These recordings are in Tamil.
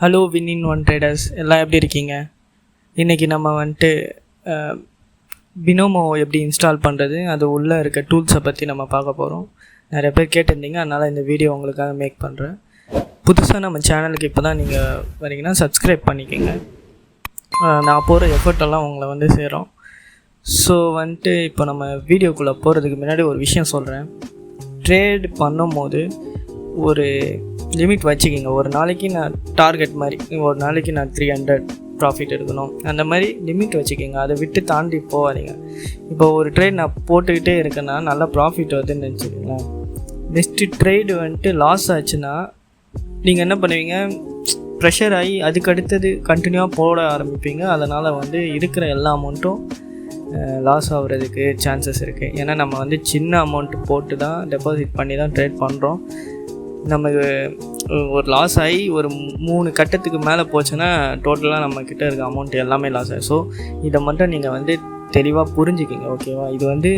Hello win in one traders எல்லாம் எப்படி இருக்கீங்க? இன்றைக்கி நம்ம வந்துட்டு பினோமோ எப்படி இன்ஸ்டால் பண்ணுறது அது உள்ளே இருக்க டூல்ஸை பற்றி நம்ம பார்க்க போகிறோம் நிறைய பேர் கேட்டிருந்தீங்க அதனால் இந்த வீடியோ உங்களுக்காக மேக் பண்ணுறேன் புதுசாக நம்ம சேனலுக்கு இப்போ தான் நீங்கள் வரீங்கன்னா சப்ஸ்கிரைப் பண்ணிக்கோங்க நான் போகிற எஃபர்ட்டெல்லாம் உங்களை வந்து சேரும். ஸோ வந்துட்டு இப்போ நம்ம வீடியோக்குள்ளே போகிறதுக்கு முன்னாடி ஒரு விஷயம் சொல்கிறேன் ட்ரேட் பண்ணும்போது ஒரு லிமிட் வச்சுக்கிங்க. ஒரு நாளைக்கு நான் டார்கெட் மாதிரி ஒரு நாளைக்கு நான் த்ரீ ஹண்ட்ரட் ப்ராஃபிட் எடுக்கணும். அந்த மாதிரி லிமிட் வச்சுக்கிங்க. அதை விட்டு தாண்டி போகாதீங்க. இப்போ ஒரு ட்ரேட் நான் போட்டுக்கிட்டே இருக்கேன்னா நல்லா ப்ராஃபிட் வருதுன்னு நினச்சிக்கோங்களேன். நெக்ஸ்ட்டு ட்ரேடு வந்துட்டு லாஸ் ஆச்சுன்னா நீங்கள் என்ன பண்ணுவீங்க? ப்ரெஷர் ஆகி அதுக்கு அடுத்தது கண்டினியூவாக போட ஆரம்பிப்பீங்க. அதனால் வந்து இருக்கிற எல்லா அமௌண்ட்டும் லாஸ் ஆகுறதுக்கு சான்சஸ் இருக்குது ஏன்னா நம்ம வந்து சின்ன அமௌண்ட் போட்டு தான் டெபாசிட் பண்ணி தான் ட்ரேட் பண்ணுறோம் நமக்கு ஒரு லாஸ் ஆகி ஒரு மூணு கட்டத்துக்கு மேலே போச்சுன்னா டோட்டலாக நம்மக்கிட்ட இருக்க அமௌண்ட் எல்லாமே லாஸ் ஆகும் ஸோ இதை மட்டும் நீங்கள் வந்து தெளிவாக புரிஞ்சுக்கிங்க ஓகேவா இது வந்து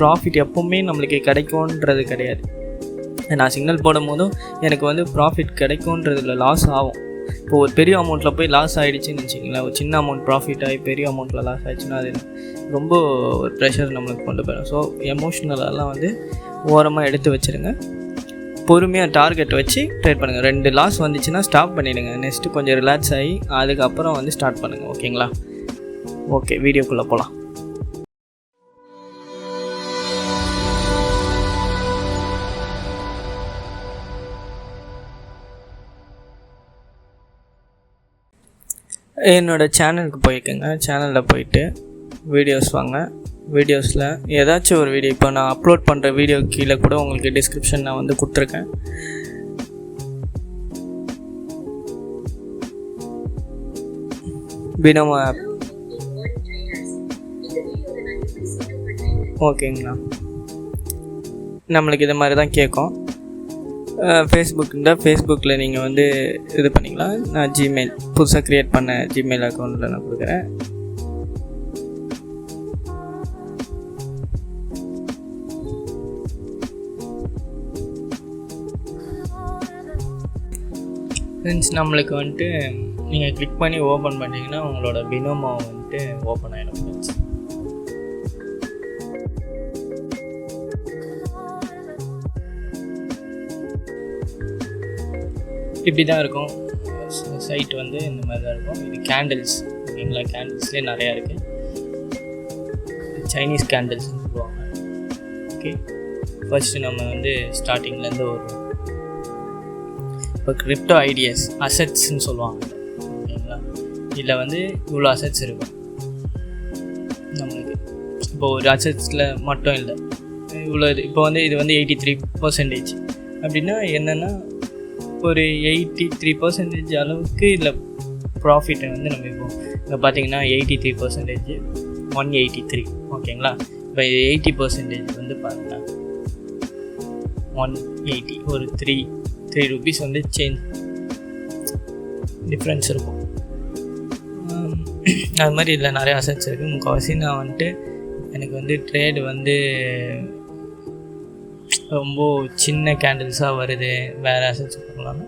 ப்ராஃபிட் எப்போவுமே நம்மளுக்கு கிடைக்கும்ன்றது கிடையாது. நான் சிக்னல் போடும் போதும் எனக்கு வந்து ப்ராஃபிட் கிடைக்கும்ன்றதுல லாஸ் ஆகும். இப்போ ஒரு பெரிய அமௌண்ட்டில் போய் லாஸ் ஆகிடுச்சின்னு வச்சிங்களேன் ஒரு சின்ன அமௌண்ட் ப்ராஃபிட் ஆகி பெரிய அமௌண்ட்டில் லாஸ் ஆகிடுச்சுன்னா அது ரொம்ப ஒரு ப்ரெஷர் நம்மளுக்கு கொண்டு போயிடும். ஸோ எமோஷ்னலெல்லாம் வந்து ஓரமாக எடுத்து வச்சுருங்க. பொறுமையாக டார்கெட் வச்சு ட்ரேட் பண்ணுங்கள் ரெண்டு லாஸ் வந்துச்சுன்னா ஸ்டாப் பண்ணிவிடுங்க நெக்ஸ்ட்டு கொஞ்சம் ரிலாக்ஸ் ஆகி அதுக்கப்புறம் வந்து ஸ்டார்ட் பண்ணுங்கள் ஓகேங்களா ஓகே வீடியோக்குள்ளே போகலாம் என்னோடய சேனலுக்கு போய்க்கோங்க சேனலில் போயிட்டு வீடியோஸ் வாங்க. வீடியோஸில் ஏதாச்சும் ஒரு வீடியோ இப்போ நான் அப்லோட் பண்ணுற வீடியோ கீழே கூட உங்களுக்கு டிஸ்கிரிப்ஷன் நான் வந்து கொடுத்துருக்கேன். பினோமோ ஆப் ஓகேங்கண்ணா நம்மளுக்கு இது மாதிரி தான் கேட்கும். ஃபேஸ்புக் இருந்தால் ஃபேஸ்புக்கில் நீங்கள் வந்து இது பண்ணிக்கலாம். நான் ஜிமெயில் புதுசாக க்ரியேட் பண்ண ஜிமெயில் அக்கௌண்ட்டில் நான் கொடுக்குறேன். ஃப்ரெண்ட்ஸ் நம்மளுக்கு வந்துட்டு நீங்கள் கிளிக் பண்ணி ஓப்பன் பண்ணிங்கன்னா உங்களோட பினோமோ வந்துட்டு ஓப்பன் ஆகிடும் ஃப்ரெண்ட்ஸ் இப்படி தான் இருக்கும். சைட் வந்து இந்த மாதிரி தான் இருக்கும். இது கேண்டில்ஸ் ஓகேங்களா? கேண்டில்ஸ்லேயே நிறையா இருக்குது சைனீஸ் கேண்டில்ஸ்னு சொல்லுவாங்க. ஓகே ஃபஸ்ட்டு நம்ம வந்து ஸ்டார்டிங்லேருந்து ஒரு இப்போ கிரிப்டோ ஐடியாஸ் அசட்ஸ்ன்னு சொல்லுவாங்க. ஓகேங்களா? இதில் வந்து இவ்வளோ அசட்ஸ் இருக்கும் நம்மளுக்கு. இப்போ ஒரு அசட்ஸில் மட்டும் இல்லை. இவ்வளோ இது இப்போ வந்து இது வந்து எயிட்டி த்ரீ பர்சன்டேஜ் அப்படின்னா என்னென்னா ஒரு எயிட்டி த்ரீ பர்சன்டேஜ் அளவுக்கு இதில் ப்ராஃபிட்டை வந்து நம்ம இப்போ இங்கே பார்த்தீங்கன்னா eighty three percentage one eighty three ஓகேங்களா? இப்போ எயிட்டி பர்சன்டேஜ் வந்து பார்த்தீங்கன்னா ஒன் எயிட்டி ஒரு த்ரீ த்ரீ ருபீஸ் வந்து சேஞ்ச் டிஃப்ரென்ஸ் இருக்கும். Um, அது மாதிரி இதில் நிறைய அசட்ஸ் இருக்குது முக்கால்வாசி நான் வந்துட்டு எனக்கு வந்து ட்ரேடு வந்து ரொம்ப சின்ன கேண்டில்ஸாக வருது. வேறு அசட்ஸ் போகலாம்.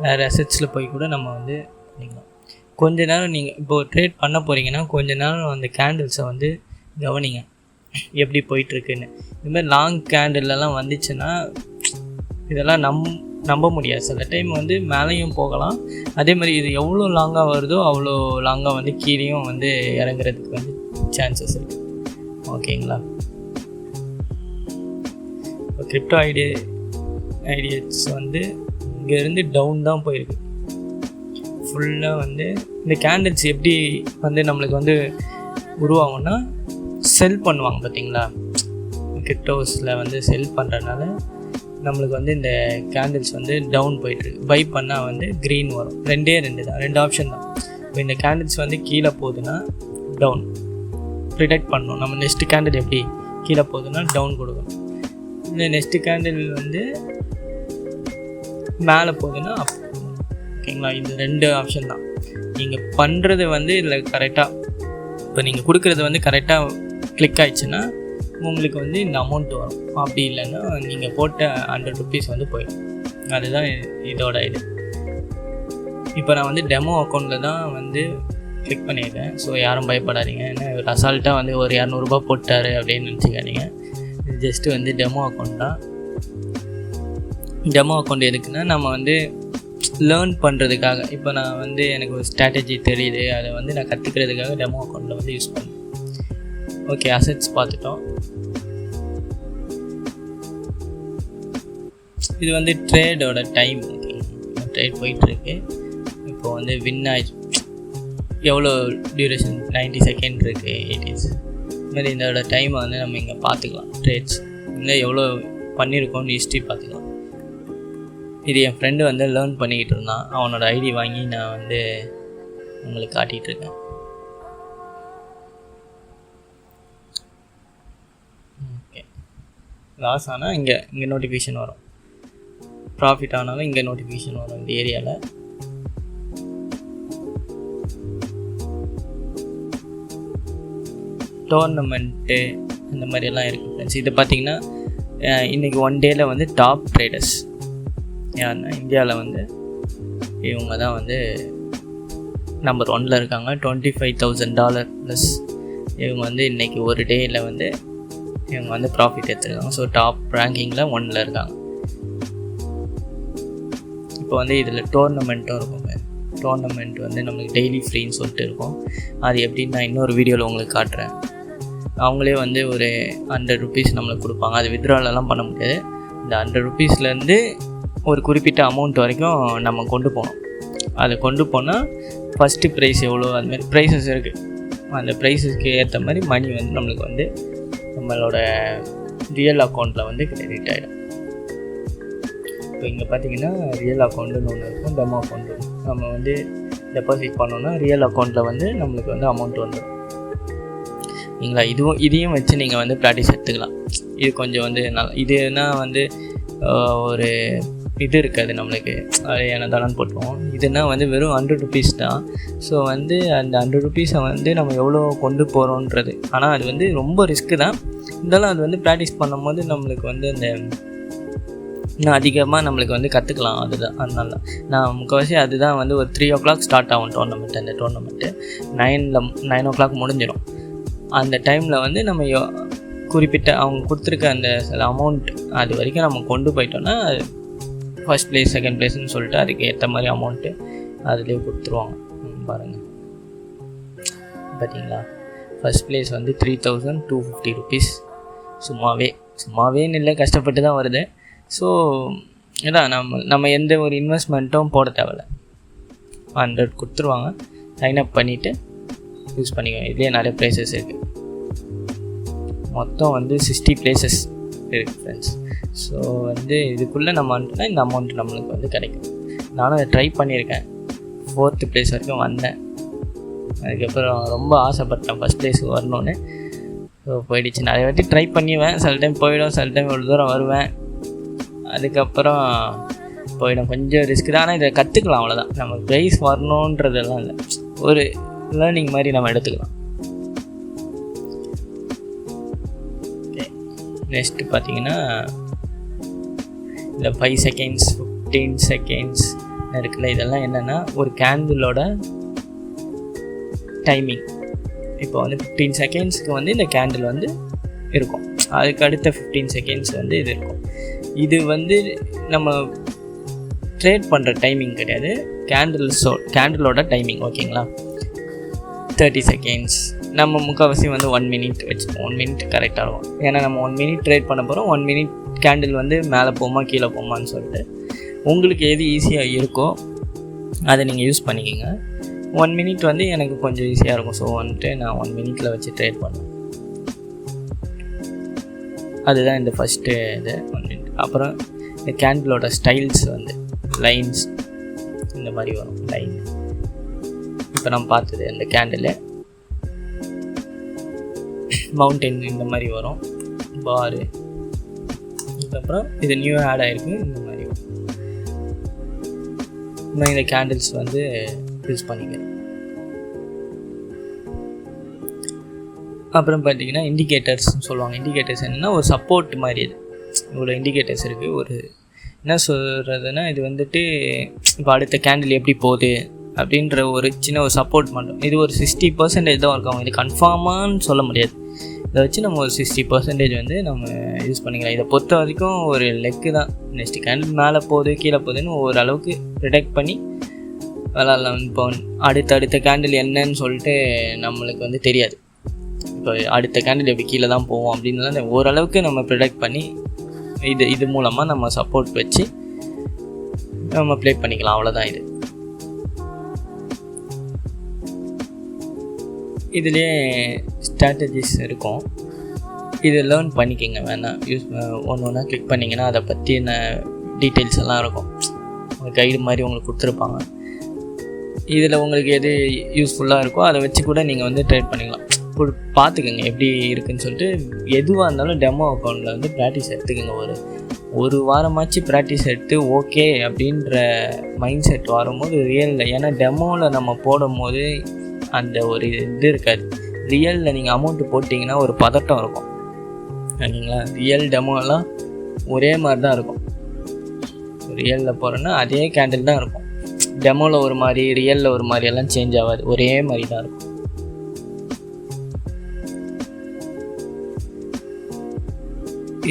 வேறு அசட்ஸில் போய் கூட நம்ம வந்து பண்ணிக்கலாம். கொஞ்ச நேரம் நீங்கள் இப்போது ட்ரேட் பண்ண போகிறீங்கன்னா கொஞ்ச நேரம் அந்த கேண்டில்ஸை வந்து கவனிங்க. எப்படி போயிட்டுருக்குன்னு இதுமாதிரி லாங் கேண்டில்லாம் வந்துச்சுன்னா இதெல்லாம் நம் நம்ப முடியாது. சில டைம் வந்து மேலேயும் போகலாம். அதே மாதிரி இது எவ்வளோ லாங்காக வருதோ அவ்வளோ லாங்காக வந்து கீழேயும் வந்து இறங்குறதுக்கு வந்து சான்சஸ் இருக்குது ஓகேங்களா இப்போ கிரிப்டோ ஐடியா ஐடியாஸ் வந்து இங்கேருந்து டவுன் தான் போயிருக்கு. ஃபுல்லாக வந்து இந்த கேண்டில்ஸ் எப்படி வந்து நம்மளுக்கு வந்து உருவாகும்னா செல் பண்ணுவாங்க பார்த்தீங்களா? கிரிப்டோஸில் வந்து செல் பண்ணுறதுனால நம்மளுக்கு வந்து இந்த கேண்டில்ஸ் வந்து டவுன் போயிட்டுருக்கு பை பண்ணால் வந்து க்ரீன் வரும். ரெண்டே ரெண்டு தான். ரெண்டு ஆப்ஷன் தான். இப்போ இந்த கேண்டில்ஸ் வந்து கீழே போகுதுன்னா டவுன் ப்ரிடெக்ட் பண்ணணும். நம்ம நெக்ஸ்ட் கேண்டில் எப்படி? கீழே போகுதுன்னா டவுன் கொடுக்கணும். இந்த நெக்ஸ்ட்டு கேண்டில் வந்து மேலே போகுதுன்னா அப் ஓகேங்களா இது ரெண்டு ஆப்ஷன் தான். நீங்கள் பண்ணுறது வந்து இதில் கரெக்டாக இப்போ நீங்கள் கொடுக்குறது வந்து கரெக்டாக கிளிக் ஆயிடுச்சுன்னா உங்களுக்கு வந்து இந்த அமௌண்ட் வரும். அப்படி இல்லைன்னா நீங்கள் போட்ட ஹண்ட்ரட் ருபீஸ் வந்து போயிடும். அதுதான் இதோட இது. இப்போ நான் வந்து டெமோ அக்கௌண்ட்டில் தான் வந்து கிளிக் பண்ணியிருக்கேன். ஸோ யாரும் பயப்படாதீங்க. ஏன்னா இவர் அசால்ட்டாக வந்து ஒரு இரநூறுபா போட்டார் அப்படின்னு நினச்சிக்காதீங்க. இது ஜஸ்ட்டு வந்து டெமோ அக்கௌண்ட் தான். டெமோ அக்கௌண்ட் எதுக்குன்னா நம்ம வந்து லேர்ன் பண்ணுறதுக்காக இப்போ நான் வந்து எனக்கு ஒரு ஸ்ட்ராட்டஜி தெரியுது. அதை வந்து நான் கற்றுக்கிறதுக்காக டெமோ அக்கௌண்ட்டில் வந்து யூஸ் பண்ணேன் ஓகே அசட்ஸ் பார்த்துட்டோம். இது வந்து ட்ரேடோட டைம் ட்ரேட் போயிட்டுருக்கு. இப்போ வந்து வின் ஆயிடுச்சு எவ்வளோ டியூரேஷன் 90 செகண்ட் இருக்குது எயிட்டிஸ் இதுமாதிரி இதோட டைமை வந்து நம்ம இங்கே பார்த்துக்கலாம் ட்ரேட்ஸ் இல்லை எவ்வளோ பண்ணியிருக்கோம்னு ஹிஸ்ட்ரி பார்த்துக்கலாம். இது என் ஃப்ரெண்டு வந்து லேர்ன் பண்ணிக்கிட்டு இருந்தான். அவனோட ஐடி வாங்கி நான் வந்து உங்களுக்கு காட்டிகிட்ருக்கேன் லாஸ் ஆனால் இங்கே இங்கே நோட்டிஃபிகேஷன் வரும். ப்ராஃபிட் ஆனாலும் இங்கே நோட்டிஃபிகேஷன் வரும் இந்த ஏரியாவில் டோர்னமெண்ட்டு இந்த மாதிரியெல்லாம் இருக்குது ஃப்ரெண்ட்ஸ் இது பார்த்தீங்கன்னா இன்றைக்கி ஒன் டேயில் வந்து டாப் ட்ரேடர்ஸ் யாருன்னா இந்தியாவில் வந்து இவங்க தான் வந்து நம்பர் ஒனில் இருக்காங்க. Twenty five thousand dollar plus இவங்க வந்து இன்றைக்கி ஒரு டேயில் வந்து இவங்க வந்து ப்ராஃபிட் எடுத்துருக்காங்க. ஸோ டாப் ரேங்கிங்கில் ஒன்னில் இருக்காங்க. இப்போ வந்து இதில் டோர்னமெண்ட்டும் இருக்குங்க டோர்னமெண்ட் வந்து நம்மளுக்கு டெய்லி ஃப்ரீன்னு சொல்லிட்டு இருக்கும். அது எப்படின்னு நான் இன்னொரு வீடியோவில் உங்களுக்கு காட்டுறேன். அவங்களே வந்து ஒரு ஹண்ட்ரட் ருபீஸ் நம்மளுக்கு கொடுப்பாங்க. அது வித்ராலெலாம் பண்ண முடியாது. இந்த ஹண்ட்ரட் ருபீஸ்லேருந்து ஒரு குறிப்பிட்ட அமௌண்ட் வரைக்கும் நம்ம கொண்டு போகணும். அதை கொண்டு போனால் ஃபஸ்ட்டு ப்ரைஸ் எவ்வளோ அதுமாதிரி ப்ரைஸஸ் இருக்குது அந்த ப்ரைஸஸ்க்கு ஏற்ற மாதிரி மணி வந்து நம்மளுக்கு வந்து நம்மளோட ரியல் அக்கௌண்ட்டில் வந்து கிரெடிட் ஆகிடும் இப்போ இங்கே பார்த்தீங்கன்னா ரியல் அக்கௌண்ட்டுன்னு ஒன்று இருக்கும் டெமோ அக்கௌண்ட்டு நம்ம வந்து டெபாசிட் பண்ணோன்னா ரியல் அக்கௌண்ட்டில் வந்து நம்மளுக்கு வந்து அமௌண்ட் வந்துடும் நீங்களா இதுவும் இதையும் வச்சு நீங்கள் வந்து ப்ராக்டிஸ் எடுத்துக்கலாம். இது கொஞ்சம் வந்து நல்லா இதுனா வந்து ஒரு இது இருக்காது நம்மளுக்கு. அது என்னதானு போட்டுருவோம். இதுனா வந்து வெறும் ஹண்ட்ரட் ருபீஸ் தான். ஸோ வந்து அந்த ஹண்ட்ரட் ருபீஸை வந்து நம்ம எவ்வளோ கொண்டு போகிறோன்றது ஆனால் அது வந்து ரொம்ப ரிஸ்க்கு தான். இருந்தாலும் அது வந்து ப்ராக்டிஸ் பண்ணும்போது நம்மளுக்கு வந்து அந்த இன்னும் அதிகமாக நம்மளுக்கு வந்து கற்றுக்கலாம் அதுதான். அதனால தான். நான் முக்கவாசி அதுதான் வந்து ஒரு த்ரீ ஓ கிளாக் ஸ்டார்ட் ஆகும் டோர்னமெண்ட் அந்த டோர்னமெண்ட்டு நைனில் நைன் ஓ கிளாக் முடிஞ்சிடும். அந்த டைமில் வந்து நம்ம யோ- குறிப்பிட்ட அவங்க கொடுத்துருக்க அந்த சில அமௌண்ட் அது வரைக்கும் நம்ம கொண்டு போயிட்டோம்னா ஃபர்ஸ்ட் ப்ளேஸ் செகண்ட் ப்ளேஸ்னு சொல்லிட்டு அதுக்கு ஏற்ற மாதிரி அமௌண்ட்டு அதுலேயே கொடுத்துருவாங்க. பாருங்கள் பார்த்தீங்களா ஃபஸ்ட் ப்ளேஸ் வந்து three thousand two fifty rupees சும்மாவே சும்மாவேன்னு இல்லை கஷ்டப்பட்டு தான் வருது. ஸோ இதான் நம்ம நம்ம எந்த ஒரு இன்வெஸ்ட்மெண்ட்டும் போட தேவையில்ல. ஹண்ட்ரட் கொடுத்துருவாங்க. சைன் அப் பண்ணிவிட்டு யூஸ் பண்ணிக்கோங்க. இதுலேயே நிறைய ப்ளேசஸ் இருக்குது மொத்தம் வந்து சிக்ஸ்டி ப்ளேசஸ் இருக்குது ஃப்ரெண்ட்ஸ் ஸோ வந்து இதுக்குள்ளே நம்ம வந்துட்டோம்னா இந்த அமௌண்ட் நம்மளுக்கு வந்து கிடைக்கும். நானும் அதை ட்ரை பண்ணியிருக்கேன். ஃபோர்த்து ப்ளேஸ் வரைக்கும் வந்தேன். அதுக்கப்புறம் ரொம்ப ஆசைப்பட்டேன் ஃபஸ்ட் ப்ளேஸுக்கு வரணுன்னு ஸோ போயிடுச்சு. நிறைய வாட்டி ட்ரை பண்ணிவேன் சில டைம் போயிடும். சில டைம் இவ்வளோ தூரம் வருவேன். அதுக்கப்புறம் போயிடும். கொஞ்சம் ரிஸ்க் தான். ஆனால் இதை கற்றுக்கலாம் அவ்வளோதான் நம்ம ப்ரைஸ் வரணுன்றதெல்லாம் இல்லை. ஒரு லேர்னிங் மாதிரி நம்ம எடுத்துக்கலாம். நெக்ஸ்ட்டு பார்த்தீங்கன்னா இந்த ஃபைவ் செகண்ட்ஸ் ஃபிஃப்டீன் செகண்ட்ஸ் இருக்குல்ல இதெல்லாம் என்னென்னா ஒரு கேண்டிலோட டைமிங் இப்போ வந்து ஃபிஃப்டீன் செகண்ட்ஸ்க்கு வந்து இந்த கேண்டில் வந்து இருக்கும். அதுக்கு அடுத்த ஃபிஃப்டீன் செகண்ட்ஸ் வந்து இது இருக்கும். இது வந்து நம்ம ட்ரேட் பண்ணுற டைமிங் கிடையாது. கேண்டில்ஸோ கேண்டிலோட டைமிங் ஓகேங்களா? தேர்ட்டி செகண்ட்ஸ் நம்ம முக்கால்வாசி வந்து ஒன் மினிட் வச்சுப்போம். ஒன் மினிட் கரெக்டாக இருக்கும். ஏன்னா நம்ம ஒன் மினிட் ட்ரேட் பண்ண போகிறோம் ஒன் மினிட் கேண்டில் வந்து மேலே போமா கீழே போமான்னு சொல்லிட்டு. உங்களுக்கு எது ஈஸியாக இருக்கோ அதை நீங்கள் யூஸ் பண்ணிக்கோங்க. ஒன் மினிட் வந்து எனக்கு கொஞ்சம் ஈஸியாக இருக்கும். ஸோ வந்துட்டு நான் ஒன் மினிட்டில் வச்சு ட்ரேட் பண்ணுவேன் அதுதான் இந்த ஃபஸ்ட்டு இது. ஒன் மினிட் அப்புறம் இந்த கேண்டிலோட ஸ்டைல்ஸ் வந்து லைன்ஸ் இந்த மாதிரி வரும் லைன் இப்போ நம்ம பார்த்தது அந்த கேண்டில் மவுண்டெயின் இந்த மாதிரி வரும். பாரு அதுக்கப்புறம் இது நியூ ஆட் ஆகிருக்கு இந்த மாதிரி. நான் இந்த கேண்டில்ஸ் வந்து யூஸ் பண்ணிக்கிறேன். அப்புறம் பார்த்தீங்கன்னா இண்டிகேட்டர்ஸ்னு சொல்லுவாங்க. இண்டிகேட்டர்ஸ் என்னென்னா ஒரு சப்போர்ட் மாதிரி இது இவ்வளோ இண்டிகேட்டர்ஸ் இருக்குது ஒரு என்ன சொல்கிறதுனா இது வந்துட்டு இப்போ அடுத்த கேண்டில் எப்படி போகுது அப்படின்ற ஒரு சின்ன ஒரு சப்போர்ட் மட்டும். இது ஒரு சிக்ஸ்டி பர்சன்டேஜ் தான் இருக்கும். இது கன்ஃபார்மான்னு சொல்ல முடியாது. இதை வச்சு நம்ம ஒரு சிக்ஸ்டி பர்சன்டேஜ் வந்து நம்ம யூஸ் பண்ணிக்கலாம். இதை பொறுத்த வரைக்கும் ஒரு லெக்கு தான். நெக்ஸ்ட் கேண்டில் மேலே போகுது கீழே போகுதுன்னு ஓரளவுக்கு ப்ரிடெக்ட் பண்ணி விளாட்லாம். இப்போ அடுத்த அடுத்த கேண்டில் என்னன்னு சொல்லிட்டு நம்மளுக்கு வந்து தெரியாது. இப்போ அடுத்த கேண்டில் எப்படி கீழே தான் போவோம் அப்படின்னு ஓரளவுக்கு நம்ம ப்ரிடெக்ட் பண்ணி இது இது மூலமாக நம்ம சப்போர்ட் வச்சு நம்ம ப்ளே பண்ணிக்கலாம். அவ்வளோதான் இது. இதுலேயே ஸ்ட்ராட்டஜிஸ் இருக்கும். இது லேர்ன் பண்ணிக்கோங்க வேணாம். யூஸ் ஒன்று ஒன்றா கிளிக் பண்ணிங்கன்னா அதை பற்றின டீட்டெயில்ஸ் எல்லாம் இருக்கும். கைடு மாதிரி உங்களுக்கு கொடுத்துருப்பாங்க. இதில் உங்களுக்கு எது யூஸ்ஃபுல்லாக இருக்கோ அதை வச்சு கூட நீங்கள் வந்து ட்ரேட் பண்ணிக்கலாம். இப்போ பார்த்துக்கோங்க எப்படி இருக்குன்னு சொல்லிட்டு எதுவாக இருந்தாலும் டெமோ அக்கௌண்ட்டில் வந்து ப்ராக்டிஸ் எடுத்துக்கோங்க. ஒரு ஒரு வாரமாச்சு ப்ராக்டிஸ் எடுத்து ஓகே அப்படின்ற மைண்ட் செட் வரும்போது ரியலில் ஏன்னா டெமோவில் நம்ம போடும் போது அந்த ஒரு இது இருக்காது. ரியலில் நீங்கள் அமௌண்ட்டு போட்டிங்கன்னா ஒரு பதட்டம் இருக்கும். ஓகேங்களா ரியல் டெமோலாம் ஒரே மாதிரி தான் இருக்கும். ரியலில் போகிறோன்னா அதே கேண்டில் தான் இருக்கும். டெமோவில் ஒரு மாதிரி ரியலில் ஒரு மாதிரி எல்லாம் சேஞ்ச் ஆகாது. ஒரே மாதிரி தான் இருக்கும்.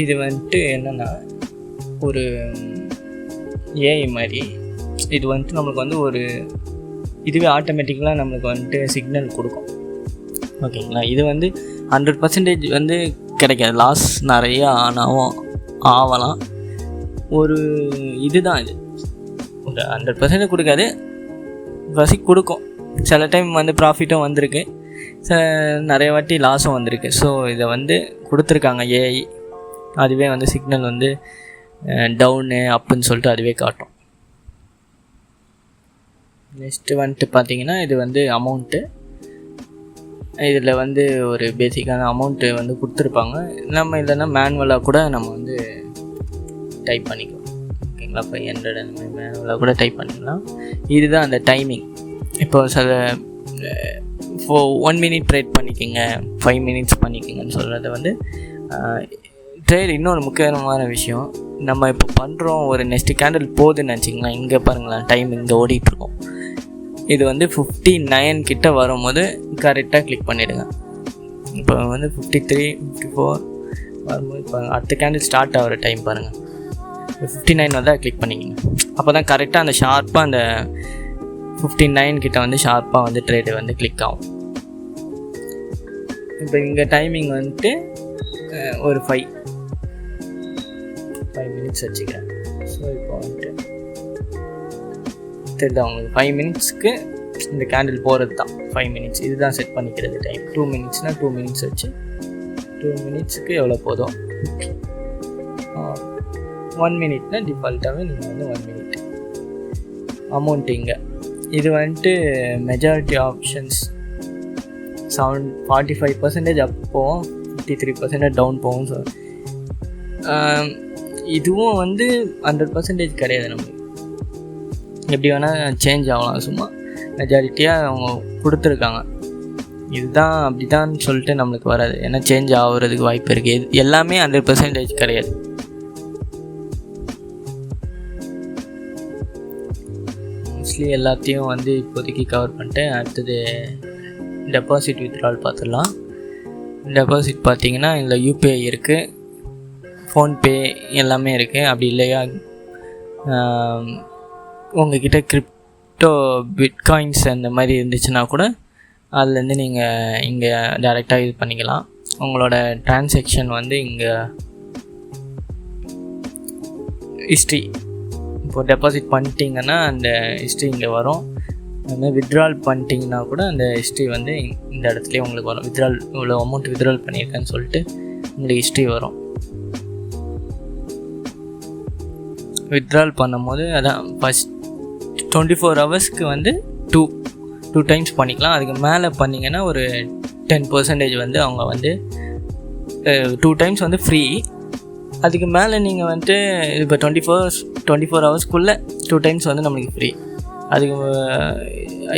இது வந்துட்டு என்னென்னா ஒரு ஏஐ மாதிரி இது வந்துட்டு நம்மளுக்கு வந்து ஒரு இதுவே ஆட்டோமேட்டிக்கலாக நம்மளுக்கு வந்துட்டு சிக்னல் கொடுக்கும். ஓகேங்களா? இது வந்து ஹண்ட்ரட் பர்சன்டேஜ் வந்து கிடைக்காது. லாஸ் நிறைய ஆனாவும் ஆகலாம் ஒரு இதுதான் இது. ஒரு ஹண்ட்ரட் பர்சன்டேஜ் கொடுக்காது. வசி கொடுக்கும். சில டைம் வந்து ப்ராஃபிட்டும் வந்திருக்கு. சில நிறைய வாட்டி லாஸும் வந்திருக்கு. ஸோ இதை வந்து கொடுத்துருக்காங்க ஏஐ அதுவே வந்து சிக்னல் வந்து டவுனு அப்புன்னு சொல்லிட்டு அதுவே காட்டும். நெக்ஸ்ட்டு வந்துட்டு பார்த்தீங்கன்னா இது வந்து அமௌண்ட்டு இதில் வந்து ஒரு பேசிக்கான அமௌண்ட்டு வந்து கொடுத்துருப்பாங்க. நம்ம இல்லைன்னா மேனுவலாக கூட நம்ம வந்து டைப் பண்ணிக்கலாம். ஓகேங்களா? ஃபைவ் ஹண்ட்ரட் அந்த மாதிரி மேனுவலாக கூட டைப் பண்ணிக்கலாம். இதுதான் அந்த டைமிங் இப்போ சில ஃபோ ஒன் மினிட் ட்ரேட் பண்ணிக்கோங்க ஃபைவ் மினிட்ஸ் பண்ணிக்கோங்கன்னு சொல்கிறத வந்து ட்ரேட் இன்னொரு முக்கியமான விஷயம். நம்ம இப்போ பண்ணுறோம் ஒரு நெக்ஸ்ட் கேண்டில் போகுதுன்னு நினச்சிங்களேன். இங்கே பாருங்களேன் டைம் இங்கே ஓடிட்டுருக்கோம் இது வந்து ஃபிஃப்டி நைன் கிட்ட வரும்போது கரெக்டாக கிளிக் பண்ணிவிடுங்க இப்போ வந்து ஃபிஃப்டி த்ரீ ஃபிஃப்டி ஃபோர் வரும்போது இப்போ அடுத்த கேண்டில் ஸ்டார்ட் ஆகிற டைம் பாருங்கள் ஃபிஃப்டி நைன் வந்தால் கிளிக் பண்ணிக்கங்க. அப்போ தான் கரெக்டாக அந்த ஷார்ப்பாக அந்த ஃபிஃப்டி நைன் கிட்ட வந்து ஷார்ப்பாக வந்து ட்ரேடு வந்து கிளிக் ஆகும். இப்போ இங்கே டைமிங் வந்துட்டு ஒரு ஃபைவ் ஃபைவ் மினிட்ஸ் வச்சுக்கிறேன். ஸோ இப்போ வந்துட்டு தெரியல உங்களுக்கு ஃபைவ் மினிட்ஸ்க்கு இந்த கேண்டில் போகிறது தான் ஃபைவ் மினிட்ஸ் இதுதான் செட் பண்ணிக்கிறது டைம் டூ மினிட்ஸ்னால் டூ மினிட்ஸ் வச்சு டூ மினிட்ஸுக்கு எவ்வளோ போதும்? ஒன் மினிட்னா டிஃபால்ட்டாகவே நீங்கள் வந்து ஒன் மினிட் அமௌண்ட் இங்கே. இது வந்துட்டு majority options seven forty five percentage up போவோம். ஃபிஃப்டி த்ரீ பர்சன்டேஜ் டவுன் போகும் ஸோ இதுவும் வந்து ஹண்ட்ரட் பர்சன்டேஜ் கிடையாது நமக்கு. எப்படி வேணால் சேஞ்ச் ஆகலாம். சும்மா மெஜாரிட்டியாக அவங்க கொடுத்துருக்காங்க. இதுதான் அப்படி தான் சொல்லிட்டு நம்மளுக்கு வராது. ஏன்னா சேஞ்ச் ஆகுறதுக்கு வாய்ப்பு இருக்குது இது எல்லாமே ஹண்ட்ரட் பர்சன்டேஜ் கிடையாது. மோஸ்ட்லி எல்லாத்தையும் வந்து இப்போதைக்கு கவர் பண்ணிட்டு அடுத்தது டெபாசிட் வித்ட்ரால் பார்த்துடலாம். டெபாசிட் பார்த்தீங்கன்னா இதில் யூபிஐ இருக்குது ஃபோன்பே எல்லாமே இருக்குது அப்படி இல்லையா? உங்ககிட்ட கிரிப்டோ பிட்காயின்ஸ் அந்த மாதிரி இருந்துச்சுன்னா கூட அதுலேருந்து நீங்கள் இங்கே டேரெக்டாக இது பண்ணிக்கலாம். உங்களோட டிரான்சேக்ஷன் வந்து இங்கே ஹிஸ்ட்ரி இப்போ டெபாசிட் பண்ணிட்டீங்கன்னா அந்த ஹிஸ்ட்ரி இங்கே வரும். அதுமாதிரி வித்ட்ரால் பண்ணிட்டீங்கன்னா கூட அந்த ஹிஸ்ட்ரி வந்து இந்த இடத்துலையே உங்களுக்கு வரும். வித்ட்ரால் இவ்வளோ அமௌண்ட் வித்ட்ரால் பண்ணியிருக்கேன்னு சொல்லிட்டு உங்களுக்கு ஹிஸ்ட்ரி வரும். வித்ட்ரால் பண்ணும்போது அதான் ஃபஸ்ட் டுவெண்ட்டி ஃபோர் ஹவர்ஸ்க்கு வந்து டூ டூ டைம்ஸ் பண்ணிக்கலாம். அதுக்கு மேலே பண்ணிங்கன்னா ஒரு டென் பர்சன்டேஜ் வந்து அவங்க வந்து டூ டைம்ஸ் வந்து ஃப்ரீ அதுக்கு மேலே நீங்கள் வந்துட்டு இப்போ டுவெண்ட்டி ஃபோர் டுவெண்ட்டி ஃபோர் ஹவர்ஸ்க்குள்ளே டூ டைம்ஸ் வந்து நம்மளுக்கு ஃப்ரீ அதுக்கு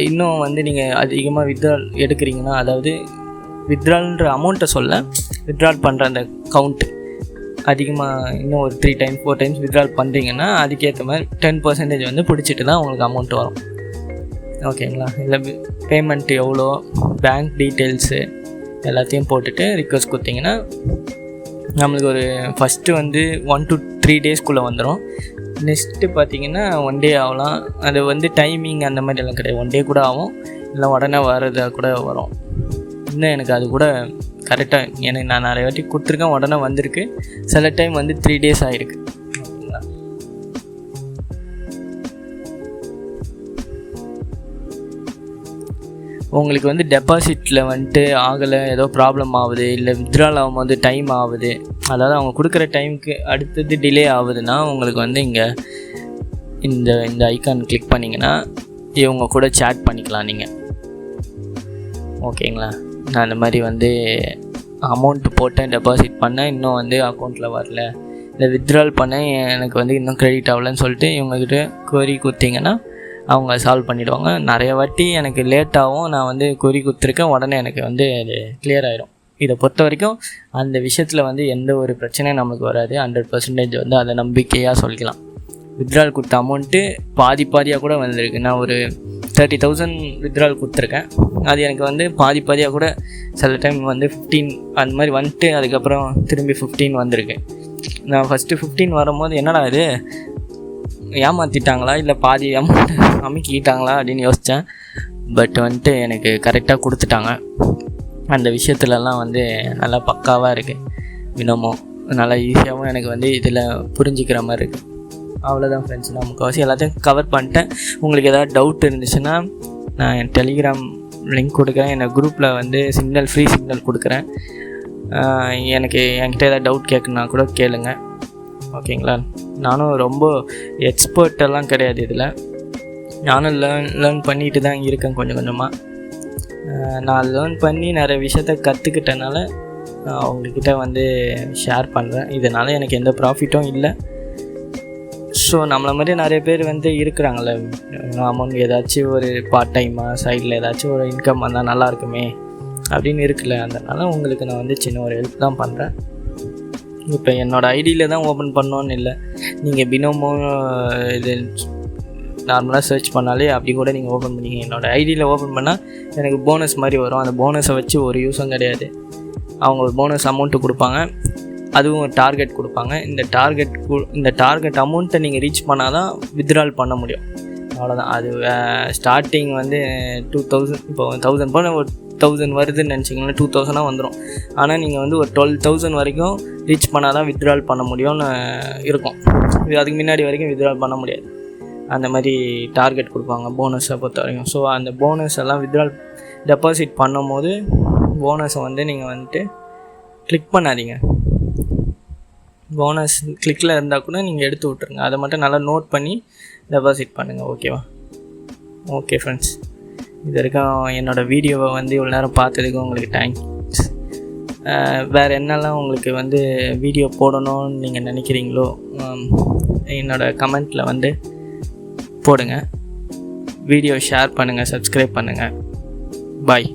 இன்னும் வந்து நீங்கள் அதிகமாக வித்ட்ரால் எடுக்கிறீங்கன்னா அதாவது வித்ட்ரால்ன்ற அமௌண்ட்டை சொல்ல வித்ட்ரால் பண்ணுற அந்த கவுண்ட்டு அதிகமாக இன்னும் ஒரு three time four times withdrawal பண்ணுறீங்கன்னா அதுக்கேற்ற மாதிரி டென் பர்சன்டேஜ் வந்து பிடிச்சிட்டு தான் உங்களுக்கு அமௌண்ட் வரும். ஓகேங்களா இல்லை பேமெண்ட் எவ்வளோ பேங்க் டீட்டெயில்ஸு எல்லாத்தையும் போட்டுட்டு ரிக்வஸ்ட் கொடுத்தீங்கன்னா நம்மளுக்கு ஒரு ஃபஸ்ட்டு வந்து ஒன் டு த்ரீ டேஸ்க்குள்ளே வந்துடும் நெக்ஸ்ட்டு பார்த்தீங்கன்னா ஒன் டே ஆகலாம். அது வந்து டைமிங் அந்த மாதிரி எல்லாம் கிடையாது. ஒன் டே கூட ஆகும். இல்லை உடனே வர்றதாக கூட வரும். இன்னும் எனக்கு அது கூட கரெக்டாக எனக்கு நான் நிறைய வாட்டி கொடுத்துருக்கேன் உடனே வந்திருக்கு. சில டைம் வந்து த்ரீ டேஸ் ஆகிருக்கு உங்களுக்கு வந்து டெபாசிட்டில் வந்துட்டு ஆகலை ஏதோ ப்ராப்ளம் ஆகுது இல்லை வித்ட்ரால் ஆகும்போது டைம் ஆகுது. அதாவது அவங்க கொடுக்குற டைமுக்கு அடுத்தது டிலே ஆகுதுன்னா உங்களுக்கு வந்து இங்கே இந்த இந்த ஐக்கான் கிளிக் பண்ணிங்கன்னா இவங்க கூட சேட் பண்ணிக்கலாம் நீங்கள் ஓகேங்களா நான் இந்த மாதிரி வந்து அமௌண்ட்டு போட்டேன் டெபாசிட் பண்ணேன். இன்னும் வந்து அக்கௌண்ட்டில் வரல. இல்லை வித்ட்ரால் பண்ணேன். எனக்கு வந்து இன்னும் க்ரெடிட் ஆகலன்னு சொல்லிட்டு இவங்கக்கிட்ட query கொடுத்தீங்கன்னா அவங்க சால்வ் பண்ணிவிடுவாங்க நிறைய வாட்டி எனக்கு லேட்டாகவும் நான் வந்து query கொடுத்துருக்கேன். உடனே எனக்கு வந்து அது கிளியர் ஆகிடும் இதை பொறுத்த வரைக்கும் அந்த விஷயத்தில் வந்து எந்த ஒரு பிரச்சனையும் நமக்கு வராது. ஹண்ட்ரட் பர்சன்டேஜ் வந்து அதை நம்பிக்கையாக சொல்லிக்கலாம். வித்ட்ரால் கொடுத்த அமௌண்ட்டு பாதி பாதியாக கூட வந்திருக்கு. நான் ஒரு தேர்ட்டி தௌசண்ட் வித்ட்ரால் கொடுத்துருக்கேன். அது எனக்கு வந்து பாதி பாதியாக கூட சில டைம் வந்து ஃபிஃப்டீன் அந்த மாதிரி வந்துட்டு அதுக்கப்புறம் திரும்பி ஃபிஃப்டீன் வந்திருக்கு. நான் ஃபஸ்ட்டு ஃபிஃப்டீன் வரும்போது என்னடா இது? ஏமாற்றிட்டாங்களா இல்லை பாதி அமௌண்ட் அமுக்கிட்டாங்களா? அப்படின்னு யோசித்தேன் பட் வந்துட்டு எனக்கு கரெக்டாக கொடுத்துட்டாங்க. அந்த விஷயத்துலலாம் வந்து நல்லா பக்காவாக இருக்குது வினமும். நல்லா ஈஸியாகவும் எனக்கு வந்து இதில் புரிஞ்சிக்கிற மாதிரி இருக்குது அவ்வளோதான் ஃப்ரெண்ட்ஸ் நான் முக்கால்வாசி எல்லாத்தையும் கவர் பண்ணிட்டேன். உங்களுக்கு ஏதாவது டவுட் இருந்துச்சுன்னா நான் என் டெலிகிராம் லிங்க் கொடுக்குறேன். என்னை குரூப்பில் வந்து சிக்னல் ஃப்ரீ சிக்னல் கொடுக்குறேன். எனக்கு என்கிட்ட ஏதாவது டவுட் கேட்கணுன்னா கூட கேளுங்க. ஓகேங்களா நானும் ரொம்ப எக்ஸ்பர்ட்டெல்லாம் கிடையாது இதில். நானும் லேர்ன் லேர்ன் பண்ணிட்டு தான் இருக்கேன் கொஞ்சம் கொஞ்சமாக நான் லேர்ன் பண்ணி நிறைய விஷயத்த கற்றுக்கிட்டனால அவங்கக்கிட்ட வந்து ஷேர் பண்ணுறேன் இதனால் எனக்கு எந்த ப்ராஃபிட்டும் இல்லை. ஸோ நம்மளை மாதிரி நிறைய பேர் வந்து இருக்கிறாங்கள அமௌண்ட் ஏதாச்சும் ஒரு பார்ட் டைமாக சைடில் ஏதாச்சும் ஒரு இன்கம் வந்தால் நல்லா இருக்குமே அப்படின்னு இருக்குல்ல. அதனால் உங்களுக்கு நான் வந்து சின்ன ஒரு ஹெல்ப் தான் பண்ணுறேன் இப்போ என்னோடய ஐடியில் தான் ஓப்பன் பண்ணோன்னு இல்லை. நீங்கள் பினோமோ இது நார்மலாக சர்ச் பண்ணாலே அப்படி கூட நீங்கள் ஓப்பன் பண்ணிங்க என்னோடய ஐடியில் ஓப்பன் பண்ணால் எனக்கு போனஸ் மாதிரி வரும். அந்த போனஸை வச்சு ஒரு யூஸும் கிடையாது. அவங்க ஒரு போனஸ் அமௌண்ட்டு கொடுப்பாங்க. அதுவும் ஒரு டார்கெட் கொடுப்பாங்க. இந்த டார்கெட் இந்த டார்கெட் அமௌண்ட்டை நீங்கள் ரீச் பண்ணால் தான் வித்ட்ரால் பண்ண முடியும். அவ்வளோதான் அது ஸ்டார்டிங் வந்து டூ தௌசண்ட் இப்போ தௌசண்ட் போல் ஒரு தௌசண்ட் வருதுன்னு நினச்சிங்கன்னா டூ தௌசண்டாக வந்துடும் ஆனால் நீங்கள் வந்து ஒரு டுவெல் தௌசண்ட் வரைக்கும் ரீச் பண்ணால் தான் வித்ட்ரால் பண்ண முடியும்னு இருக்கும். இது அதுக்கு முன்னாடி வரைக்கும் வித்ட்ரால் பண்ண முடியாது. அந்த மாதிரி டார்கெட் கொடுப்பாங்க போனஸை பொறுத்த வரைக்கும். ஸோ அந்த போனஸ் எல்லாம் வித்ட்ரால் டெபாசிட் பண்ணும்போது போனஸை வந்து நீங்கள் வந்துட்டு கிளிக் பண்ணாதீங்க. போனஸ் கிளிக்கில் இருந்தால் கூட நீங்கள் எடுத்து விட்ருங்க அதை மட்டும் நல்லா நோட் பண்ணி டெபாசிட் பண்ணுங்கள் ஓகேவா ஓகே ஃப்ரெண்ட்ஸ் இது வரைக்கும் என்னோடய வீடியோவை வந்து இவ்வளோ நேரம் பார்த்ததுக்கு உங்களுக்கு தேங்க்ஸ் வேறு என்னெல்லாம் உங்களுக்கு வந்து வீடியோ போடணும்னு நீங்கள் நினைக்கிறீங்களோ என்னோடய கமெண்ட்டில் வந்து போடுங்க. வீடியோ ஷேர் பண்ணுங்கள் சப்ஸ்கிரைப் பண்ணுங்கள் பாய்